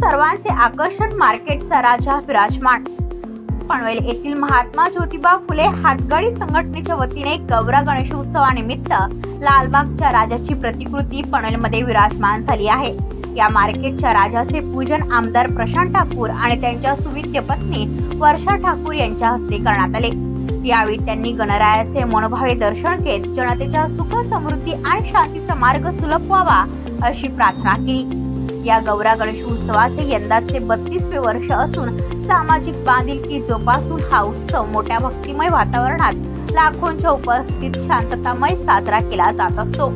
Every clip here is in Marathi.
सर्वांचे आकर्षण मार्केटचा राजा विराजमान. पनवेल येथील महात्मा ज्योतिबा फुले हातगाडी संघटनेच्या वतीने गौरा गणेशोत्सवानिमित्त लालबागच्या राजाची प्रतिकृती पनवेलमध्ये विराजमान झाली आहे. या मार्केटच्या राजाचे पूजन आमदार प्रशांत ठाकूर आणि त्यांच्या सुविद्य पत्नी वर्षा ठाकूर यांच्या हस्ते करण्यात आले. यावेळी त्यांनी गणरायाचे मनोभावे दर्शन घेत जनतेच्या सुख समृद्धी आणि शांतीचा मार्ग सुलभ व्हावा अशी प्रार्थना केली. या गौरा गणेश उत्सवाचे यंदाचे बत्तीसवे वर्ष असून सामाजिक बांधिलकी जोपासून हा उत्सव मोठ्या भक्तिमय वातावरणात लाखोंच्या उपस्थितीत शांततामय साजरा केला जात असतो.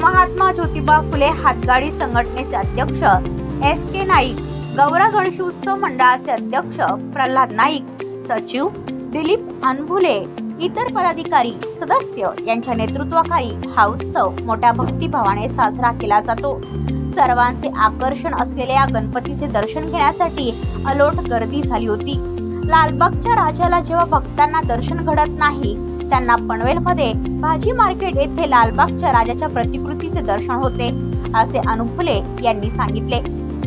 महात्मा ज्योतिबा फुले हातगाडी संघटनेचे अध्यक्ष एस के नाईक गौरा गणेशोत्सव मंडळाचे अध्यक्ष प्रल्हाद नाईक सचिव दिलीप अनभुले इतर पदाधिकारी सदस्य यांच्या नेतृत्वाखाली हा उत्सव मोठ्या भक्तिभावाने साजरा केला जातो. सर्वांचे आकर्षण असलेल्या या गणपतीचे दर्शन घेण्यासाठी अलोट गर्दी झाली होती. लालबागच्या राजाला जेव्हा भक्तांना दर्शन घडत नाही त्यांना पनवेलमध्ये भाजी मार्केट येथे लालबागच्या राजाच्या प्रतिकृतीचे दर्शन होते असे अनुफुले यांनी सांगितले.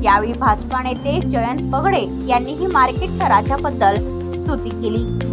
यावेळी भाजपा नेते जयंत पगडे यांनीही मार्केटच्या राजाबद्दल स्तुती केली.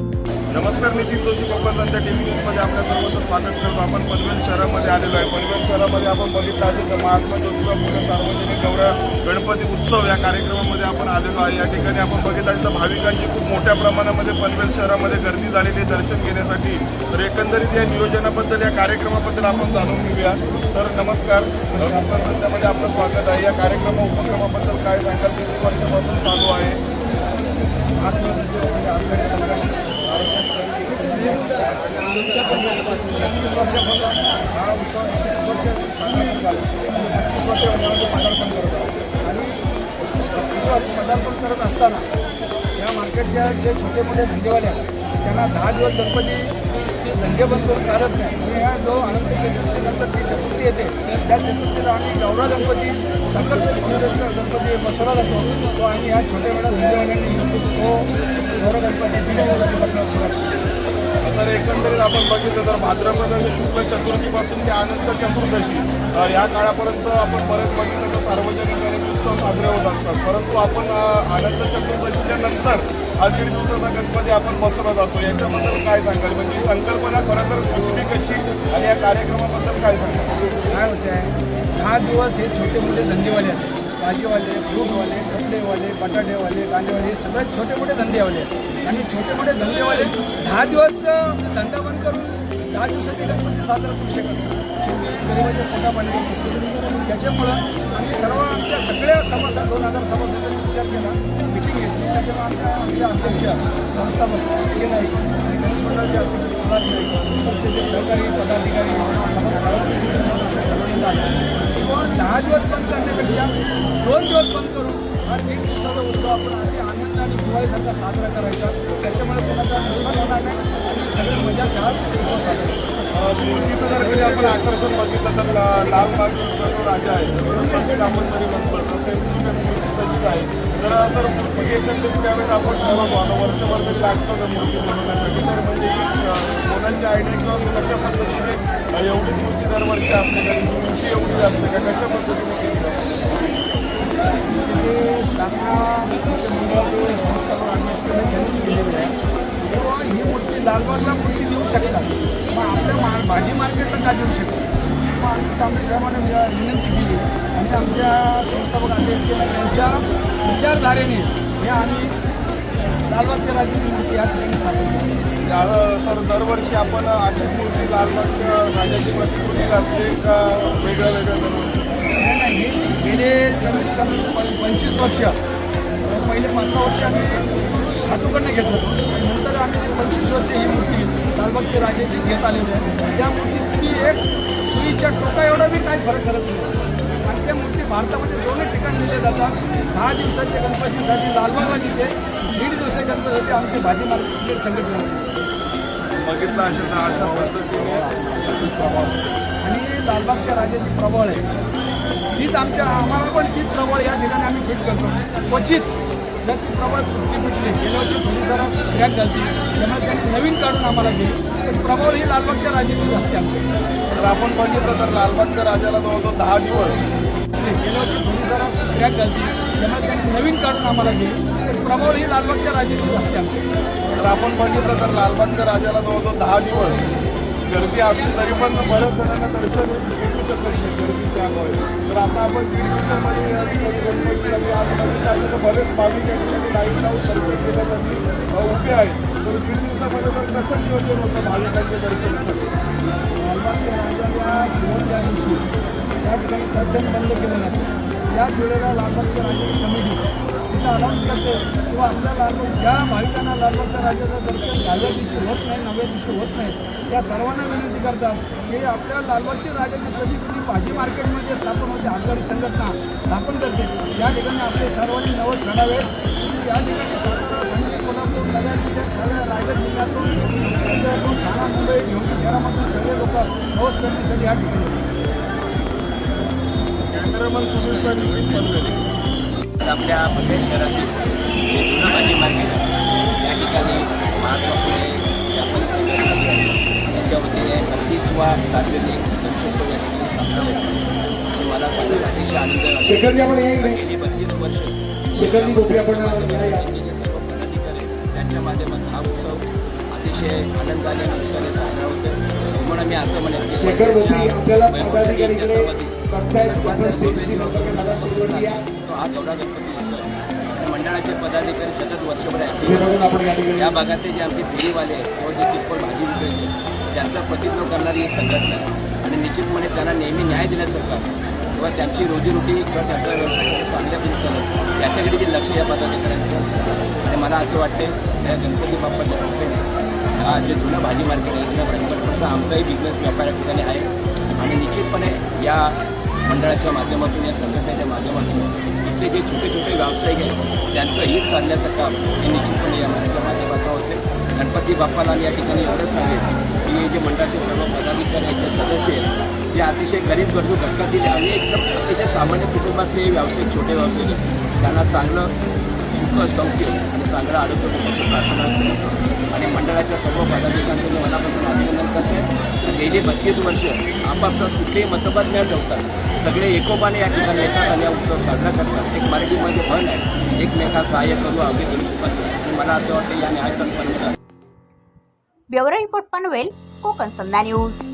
नमस्कार नितीन जोशी कोकणनंतर टी व्ही न्यूजमध्ये आपल्या सर्वांचं स्वागत करतो. आपण पनवेल शहरामध्ये आलेलो आहे. पनवेल शहरामध्ये आपण बघितलं असेल तर महात्मा ज्योतिबा फुले सार्वजनिक गौरा गणपती उत्सव या कार्यक्रमामध्ये आपण आलेलो आहे. या ठिकाणी आपण बघितलं असेल तर भाविकांची खूप मोठ्या प्रमाणामध्ये पनवेल शहरामध्ये गर्दी झालेली आहे दर्शन घेण्यासाठी. तर एकंदरीत या नियोजनाबद्दल या कार्यक्रमाबद्दल आपण जाणून घेऊया. तर नमस्कार. कोकणनंतरमध्ये आपलं स्वागत आहे. या कार्यक्रम उपक्रमाबद्दल काय सांगाल? किती वर्षापासून चालू आहे. पंचवीस वर्षापासून हा उत्सव पंचवीस वर्ष साजरा पंचवीस वर्ष पदार्पण करत आहोत आणि पंचवीस वर्ष पदार्पन करत असताना या मार्केटच्या जे छोटे मोठे धंदेवाले आहेत त्यांना दहा दिवस गणपती धंदे बंद करून चालत नाही आणि ह्या जो अनंत चतुर्थीनंतर जी चतुर्थी येते त्या चतुर्थीला आम्ही गौरा गणपती सकल गणपती बसवला जातो तो आम्ही ह्या छोट्या मोठ्या धंदेवाल्यांनी तो गौरा गणपती आपण बघितलं तर भाद्रपद शुक्ल चतुर्थीपासून ते अनंत चतुर्दशी या काळापर्यंत आपण बरेच बघितलं तर सार्वजनिक गणेश उत्सव साजरे होत असतात. परंतु आपण अनंत चतुर्दशीच्या नंतर दीड दिवसाचा गणपती आपण बसवला जातो याच्याबद्दल काय सांगाल? म्हणजे संकल्पना खरं तर सुचली कशी? आणि या कार्यक्रमाबद्दल काय सांगाल? काय होते आहे दहा दिवस हे छोटे मोठे धंदेवाले आहेत. भाजीवाले फ्रूटवाले कपडेवाले बटाटेवाले कांदेवाले हे सगळे छोटे मोठे धंदेवाले आहेत. आणि छोटे मोठे धंदेवाले दहा दिवस म्हणजे धंदा बंद करून दहा दिवसाचे गणपती साजरा करू शकत शेवटी गरिबाच्या पोटा पाणी त्याच्यामुळं आम्ही सर्व आमच्या सगळ्या सभासद दोन हजार सभासदांनी विचार केला मिटिंग घेतली. त्याच्यामुळे आमच्या आमच्या अध्यक्ष संस्थापक एस के नाईक आणि गणेश मंडळाचे अध्यक्ष प्रल्हाद नाईक आमचे सहकारी पदाधिकारी समाज सर्व ठरवण्यात दहा दिवस बंद करण्यापेक्षा दोन दिवस बंद करून हा दीड दिवसाचा उत्सव आपण अगदी आनंद आणि दिवाळीसारखा साजरा करायचा त्याच्यामुळे कोणाचा नुकसान होणार नाही आणि सगळे मजा घ्या उत्सव साजरा करायचा. आपण आकर्षण बघितलं तर लालबागचा जो राजा आहे प्रत्येक आपण तरी म्हणतो तसे मूर्ती तशीच आहे तर तर म्हणजे एकंदरीत त्यावेळेस आपण ठरवतो आता वर्षभर तरी लागतं मूर्ती बनवण्यासाठी तर म्हणजे ही, अ, कोणाची किंवा कशा पद्धतीने एवढी मूर्ती दरवर्षी असते का? मूर्ती एवढी असते का? कशा पद्धतीने केली जाते? केलेली आहे. ही मूर्ती लालबागला मूर्ती देऊ शकतात? मग आपल्या मा भाजी मार्केटला का देऊ शकतो मग आम्ही तांबडे साहेबांना विनंती केली. आणि आमच्या संस्थापक अध्यक्ष त्यांच्या विचारधारेने हे आम्ही लालबागच्या राजाची मूर्ती या ठिकाणी स्थापन केली. सर दरवर्षी आपण अशीच मूर्ती लालबागच्या राजाची प्रतिकृती असते का वेगळं वेगळं दरवर्षी नाही नाही हे गेले कमीत कमी पंचवीस वर्ष. पहिले पाच सहा वर्ष आम्ही हातूकडनं घेतलं नंतर आम्ही पंचवीस वर्ष ही मूर्ती लालबागच्या राजाची घेत आलेली आहे. त्या मूर्तीची एक सुईच्या टोका एवढा मी काही फरक करत नाही. आणि त्या मूर्ती भारतामध्ये दोन्ही ठिकाणी दिल्या जातात. दहा दिवसाच्या गणपतीसाठी लालबागला जिथे दीड दिवसाच्या गणपतीसाठी आमची भाजी मार्केट संघटना. बघितलं असेल तर अशा पद्धतीने प्रभाव आणि लालबागच्या राजाची प्रबळ आहे. तीच आमच्या आम्हाला पण तीच प्रबळ या ठिकाणी आम्ही फिट करतो. क्वचित जर ती प्रबळ तुटली पिटली गेल्या वर्षी थोडी जरा क्रॅक झाली. त्यामुळे त्यांनी नवीन काढून आम्हाला दिली. पण प्रबळ ही लालबागच्या राजाची असते आमची. तर आपण बघितलं तर लालबागच्या राजाला जवळजवळ दहा दिवस. गेल्या वर्षी थोडी जरा क्रॅक झाली. त्यामुळे त्यांनी नवीन काढून आम्हाला दिली. तर प्रभाव ही लालबागच्या राजाची असते तर आपण बघितलं तर लालबागच्या राजाला जवळजवळ दहा दिवस गर्दी असली तरी पण बऱ्याच जणांना दर्शन भेटू शकत नाही गर्दी त्यामुळे. तर आता आपण दीड दिवसामध्ये या ठिकाणी गणपती आणि आज नवीन आहे बरेच भाविक या ठिकाणी लाईन लावून दर्शन केल्यासाठी उभे आहेत. तर दीड दिवसामध्ये तर कसं नियोजन होतं भाविकांचे दर्शन लालबागच्या राजाला शेवटच्या दिवशी त्या ठिकाणी दर्शन बंद केलं नाही. त्याच वेळेला लालबागच्या राजाची कमिटी तिथं अनाऊन्स करते. किंवा आपल्या लालबाग ज्या भाविकांना लालबागच्या राजाचं दर्शन झाल्या दिवशी होत नाही नव्या दिवशी होत नाही त्या सर्वांना विनंती करतात की आपल्या लालबागच्या राज्याची कधी कधी भाजी मार्केटमध्ये स्थापन होते आगगाडी संघटना स्थापन करते. या ठिकाणी आपले सर्वांनी नवस घडावे. या ठिकाणी सांगली कोल्हापूर नव्या जिल्ह्यात सगळ्या रायगड जिल्ह्यातून राज्यातून ठाणा मुंबई घेऊन शहरामधून सगळे लोक नवस करण्यासाठी या ठिकाणी कॅमेरामन सुनील का नितीन पनवेल आपल्या पनवेल शहरातील जुनं भाजी मार्केट आहे या ठिकाणी महात्मा फुले व्यापारी संघटना त्यांच्या वतीने बत्तीसवा सार्वजनिक गणेशोत्सव या ठिकाणी स्थापना होता. आणि मला सांगायला अतिशय आनंद गेली बत्तीस वर्ष जे सर्व पदाधिकारी त्यांच्या माध्यमातून हा उत्सव अतिशय आनंदाने उत्साहाने साजरा होतो म्हणून मी असं म्हणेन की स्टेजची या तो हा गौडा गणपती उत्सव मंडळाचे पदाधिकारी सतत वर्षभर हे या भागातले जे आमचे फेरीवाले किंवा जे किरकोळ भाजी विक्रेते त्यांचा प्रतिनिधित्व करणारी ही संघटना आणि निश्चितपणे त्यांना नेहमी न्याय देण्यासारखा किंवा त्यांची रोजीरोटी किंवा त्यांचा व्यवसाय चांगल्या पद्धतीने याच्याकडे जे लक्ष या पदाधिकाऱ्यांचं आणि मला असं वाटते या गणपती बाप्पाच्या कृपेने हा जे जुनं भाजी मार्केट आहे जुन्या भाजी मार्केटचा आमचाही बिझनेस व्यापार ठिकाणी आहे. आणि निश्चितपणे या मंडळाच्या माध्यमातून या संघटनेच्या माध्यमातून इथले जे छोटे छोटे व्यावसायिक आहेत त्यांचं हित साधण्याचं काम हे निश्चितपणे या मंडळाच्या माध्यमातून होते. गणपती बाप्पाला या ठिकाणी एवढंच सांगेल की हे जे मंडळाचे सर्व पदाधिकारी आहेत जे सदस्य आहेत ते अतिशय गरीब गरजू घटकातील आणि एकदम अतिशय सामान्य कुटुंबातले व्यावसायिक छोटे व्यावसायिक आहेत. त्यांना चांगलं सुख सौख्य आणि चांगलं आरोग्य अशी प्रार्थना करतो आणि मंडळाच्या सर्व पदाधिकाऱ्यांचं मी मनापासून अभिनंदन करते. गेली बत्तीस वर्ष आपापसात कुठलेही मतभेद न ठेवता सगळे एकोपाने या ठिकाणी येतात आणि हा उत्सव साजरा करतात. एक मराठीमध्ये म्हण आहे एकमेका सहाय्य करू अवघे करू. शकत मला असं वाटतं या न्यायतंत्रानुसार bureau report Panvel Konkan Sandhya news.